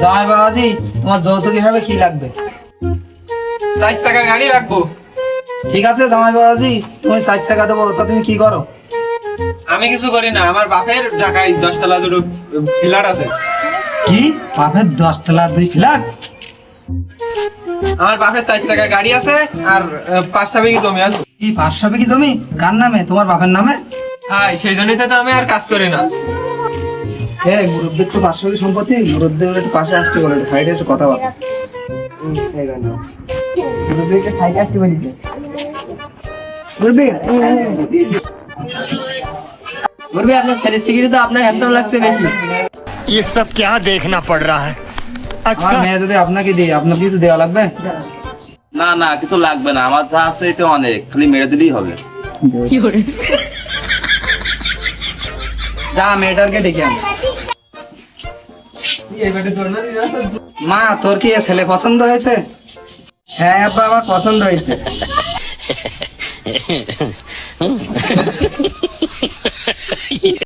জামাই বাবাজি তোমার যৌতুক হিসাবে কি লাগবে? চার চাকার গাড়ি রাখব ঠিক আছে জামাই বাবাজি তুমি চার চাকা দেবো তা তুমি কি করো? আমি কিছু করি না আমার বাপের ঢাকায় দশতলা দুটো ফ্ল্যাট আছে। কি? বাপের দশ তলা দুই ফ্ল্যাট? আমার বাপের চার চাকার গাড়ি আছে আর পাঁচ বিঘি জমি আছে। কি পাঁচশো বিঘি জমি? কার নামে? তোমার বাপের নামে? হাই সেই জন্যই তো আমি আর কাজ করি না। এ মুরব্বীর তো পাঁচশো বিঘি সম্পত্তি মুরব্বী একটু পাশে আসতে বলে সাইডে একটু কথা বলো মুরবি আপনার ছেলের থেকে তো আপনার হ্যান্ডসাম লাগছে বেশি ये सब क्या देखना पड़ रहा है আমার মেয়ে যদি আপনাকে দিই আপনার কিছু দেওয়া লাগবে না না কিছু লাগবে না আমার যা আছে এতে অনেক খালি মেরে দিলেই হবে যা মেয়েটারকে ডেকে আন মা তোর কি ছেলে পছন্দ হয়েছে? হ্যাঁ আব্বা আমার পছন্দ হয়েছে।